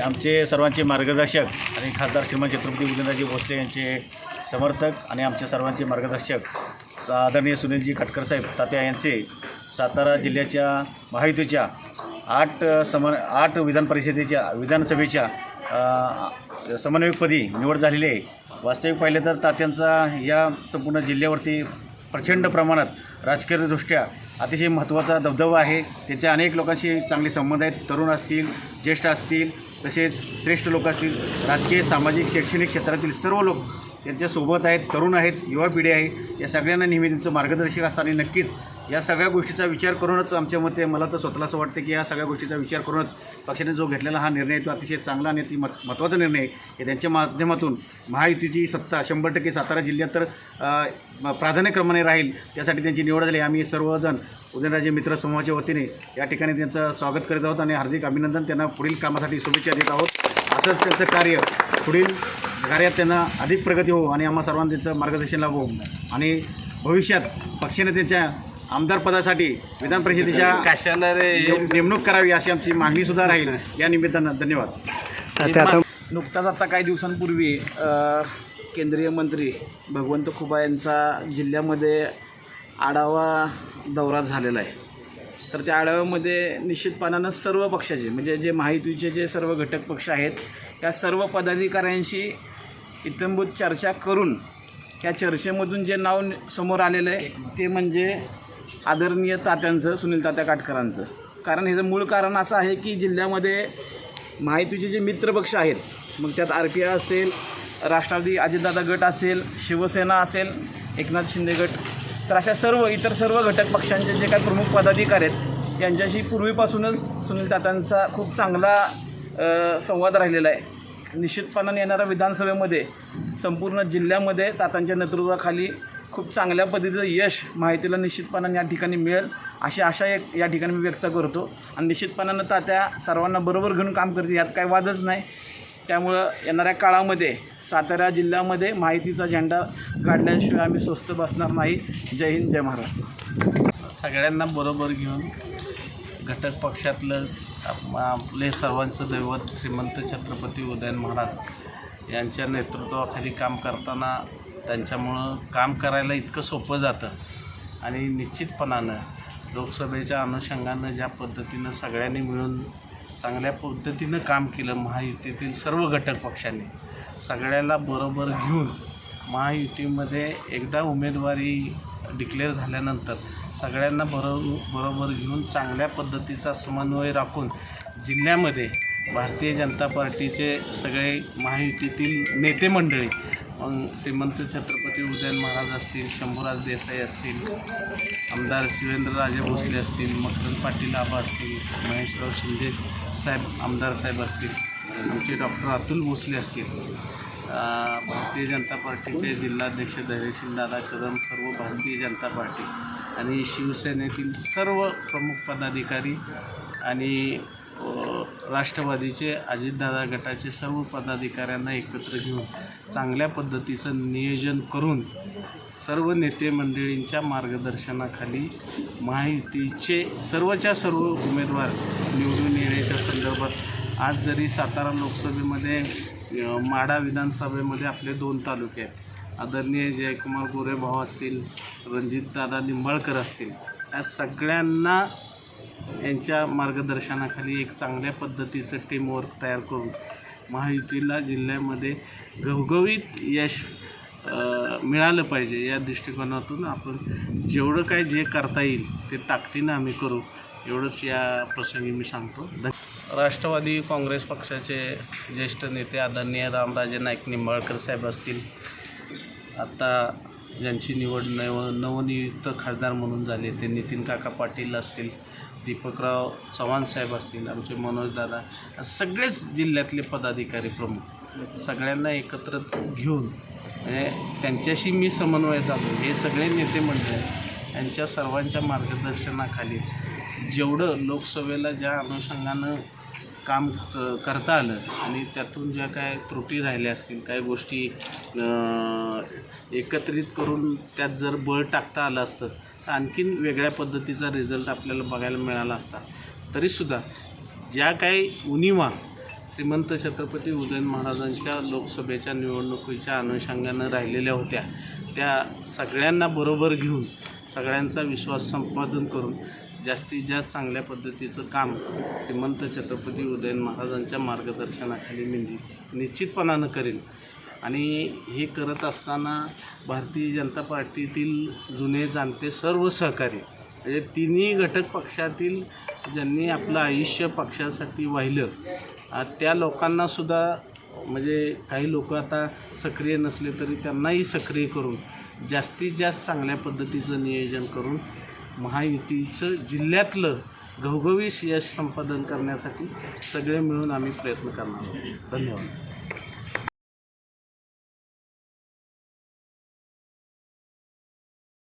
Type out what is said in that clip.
आमचे सर्वांचे मार्गदर्शक आणि खासदार श्रीमान छत्रपती उदयनराजे भोसले यांचे समर्थक आणि आमचे सर्वांचे मार्गदर्शक आदरणीय सुनीलजी खटकर साहेब तात्या यांचे सातारा जिल्ह्याच्या महायुतीच्या आठ सम आठ विधान परिषदेच्या विधानसभेच्या समन्वयकपदी निवड झालेली आहे. वास्तविक पाहिलं तर तात्यांचा या संपूर्ण जिल्ह्यावरती प्रचंड प्रमाणात राजकीयदृष्ट्या अतिशय महत्त्वाचा दबदबा आहे. त्याच्या अनेक लोकांशी चांगले संबंध आहेत. तरुण असतील ज्येष्ठ असतील तसेच श्रेष्ठ लोक असतील राजकीय सामाजिक शैक्षणिक क्षेत्रातील सर्व लोक त्यांच्यासोबत आहेत तरुण आहेत युवा पिढी आहे. या सगळ्यांना नेहमी त्यांचं मार्गदर्शक असताना नक्कीच या सगळ्या गोष्टीचा विचार करूनच आमच्या मते मला तर स्वतःला असं वाटतं की या सगळ्या गोष्टीचा विचार करूनच पक्षाने जो घेतलेला हा निर्णय तो अतिशय चांगला आणि अति मत महत्त्वाचा निर्णय हे त्यांच्या माध्यमातून महायुतीची सत्ता शंभर टक्के सातारा जिल्ह्यात तर प्राधान्यक्रमाने राहील त्यासाठी त्यांची निवड झाली. आम्ही सर्वजण उदयनराजे मित्र समूहाच्या वतीने या ठिकाणी त्यांचं स्वागत करीत आहोत आणि हार्दिक अभिनंदन. त्यांना पुढील कामासाठी शुभेच्छा देत आहोत. असंच त्यांचं कार्य पुढील कार्यात त्यांना अधिक प्रगती हो आणि आम्हा सर्वांना त्यांचं मार्गदर्शन लाभो. आणि भविष्यात पक्षाने त्यांच्या आमदार पदासाठी विधान परिषदेच्या कशाला रे? नेम- नेमणूक करावी अशी आमची मागणीसुद्धा राहील या निमित्तानं. धन्यवाद. नुकताच आता काही दिवसांपूर्वी केंद्रीय मंत्री भगवंत खुबा यांचा जिल्ह्यामध्ये आढावा दौरा झालेला आहे. तर त्या आढाव्यामध्ये निश्चितपणानं सर्व पक्षाचे म्हणजे जे महायुतीचे जे सर्व घटक पक्ष आहेत या सर्व पदाधिकाऱ्यांशी इतंभूत चर्चा करून या चर्चेमधून जे नाव समोर आलेलं आहे ते म्हणजे आदरणीय तात्यांचं सुनील तात्या काटकरांचं. कारण ह्याचं मूळ कारण असं आहे की जिल्ह्यामध्ये माहितीचे जे मित्रपक्ष आहेत मग त्यात आर पी आय असेल राष्ट्रवादी अजितदादा गट असेल शिवसेना असेल एकनाथ शिंदे गट तर अशा सर्व इतर सर्व घटक पक्षांचे जे काही प्रमुख पदाधिकारी आहेत त्यांच्याशी पूर्वीपासूनच सुनील तात्यांचा खूप चांगला संवाद राहिलेला आहे. निश्चितपणाने येणाऱ्या विधानसभेमध्ये संपूर्ण जिल्ह्यामध्ये तात्यांच्या नेतृत्वाखाली खूप चांगल्या पद्धतीचं यश माहितीला निश्चितपणाने या ठिकाणी मिळेल अशी आशा एक या ठिकाणी मी व्यक्त करतो. आणि निश्चितपणानं तात्या सर्वांना बरोबर घेऊन काम करते यात काही वादच नाही. त्यामुळं येणाऱ्या काळामध्ये सातारा जिल्ह्यामध्ये माहितीचा झेंडा काढल्याशिवाय आम्ही स्वस्त बसणार नाही. जय हिंद जय महाराष्ट्र. सगळ्यांना बरोबर घेऊन घटक पक्षातलं आप- आपले सर्वांचं दैवत श्रीमंत छत्रपती उदयन महाराज यांच्या नेतृत्वाखाली काम करताना त्यांच्यामुळं काम करायला इतकं सोपं जातं. आणि निश्चितपणानं लोकसभेच्या अनुषंगानं ज्या पद्धतीनं सगळ्यांनी मिळून चांगल्या पद्धतीनं काम केलं महायुतीतील सर्व घटक पक्षांनी सगळ्याला बरोबर घेऊन महायुतीमध्ये एकदा उमेदवारी डिक्लेअर झाल्यानंतर सगळ्यांना बरो बरोबर घेऊन चांगल्या पद्धतीचा समन्वय राखून जिल्ह्यामध्ये भारतीय जनता पार्टीचे सगळे महायुतीतील नेते मंडळी मग श्रीमंत छत्रपती उदयन महाराज असतील शंभूराज देसाई असतील आमदार शिवेंद्रराजे भोसले असतील मकरंद पाटील आबा असतील महेशराव शिंदे साहेब आमदार साहेब असतील आमचे डॉक्टर अतुल भोसले असतील. भारतीय जनता पार्टीचे जिल्हाध्यक्ष धैर्यशील दादा कदम सर्व भारतीय जनता पार्टी आणि शिवसेनेतील सर्व प्रमुख पदाधिकारी आणि राष्ट्रवादीचे अजितदादा गटाचे सर्व पदाधिकाऱ्यांना एकत्र घेऊन चांगल्या पद्धतीचं नियोजन करून सर्व नेते मंडळींच्या मार्गदर्शनाखाली महायुतीचे सर्वच्या सर्व उमेदवार निवडून येण्याच्या संदर्भात आज जरी सातारा लोकसभेमध्ये माढा विधानसभेमध्ये आपले दोन तालुके आहेत. आदरणीय जयकुमार गोरे भाऊ असतील रणजितदादा निंबाळकर असतील या सगळ्यांना यांच्या मार्गदर्शनाखाली एक चांगल्या पद्धतीचं टीमवर्क तयार करून महायुतीला जिल्ह्यामध्ये घवघवीत यश मिळालं पाहिजे या दृष्टिकोनातून आपण जेवढं काय जे करता येईल ते ताकदीनं आम्ही करू. एवढंच या प्रसंगी मी सांगतो. धन्यवाद. राष्ट्रवादी काँग्रेस पक्षाचे ज्येष्ठ नेते आदरणीय रामराजे नाईक निंबाळकर साहेब असतील. आत्ता ज्यांची निवड नव नवनियुक्त खासदार म्हणून झाले ते नितीन काका पाटील असतील दीपकराव चव्हाण साहेब असतील आमचे मनोजदादा सगळेच जिल्ह्यातले पदाधिकारी प्रमुख सगळ्यांना एकत्र घेऊन म्हणजे त्यांच्याशी मी समन्वय झालो हे सगळे नेते म्हणजे यांच्या सर्वांच्या मार्गदर्शनाखाली जेवढं लोकसभेला ज्या अनुषंगानं काम क करता आलं. आणि त्यातून ज्या काय त्रुटी राहिल्या असतील काही गोष्टी एकत्रित करून त्यात जर बळ टाकता आलं असतं तर आणखीन वेगळ्या पद्धतीचा रिझल्ट आपल्याला बघायला मिळाला असता. तरीसुद्धा ज्या काही उणिवा श्रीमंत छत्रपती उदयन महाराजांच्या लोकसभेच्या निवडणुकीच्या अनुषंगानं राहिलेल्या होत्या त्या सगळ्यांना बरोबर घेऊन सगळ्यांचा विश्वास संपादन करून जास्तीत जास्त चांगल्या पद्धतीचं काम श्रीमंत छत्रपती उदयन महाराजांच्या मार्गदर्शनाखाली मी नि- निश्चितपणानं करेन. आणि हे करत असताना भारतीय जनता पार्टीतील जुने जाणते सर्व सहकारी म्हणजे तिन्ही घटक पक्षातील ज्यांनी आपलं आयुष्य पक्षासाठी वाहिलं त्या लोकांनासुद्धा म्हणजे काही लोक आता सक्रिय नसले तरी त्यांनाही सक्रिय करून जास्तीत जास्त चांगल्या पद्धतीचं नियोजन करून महायुतीचं जिल्ह्यातलं घवघवीस यश संपादन करण्यासाठी सगळे मिळून आम्ही प्रयत्न करणार आहोत. धन्यवाद.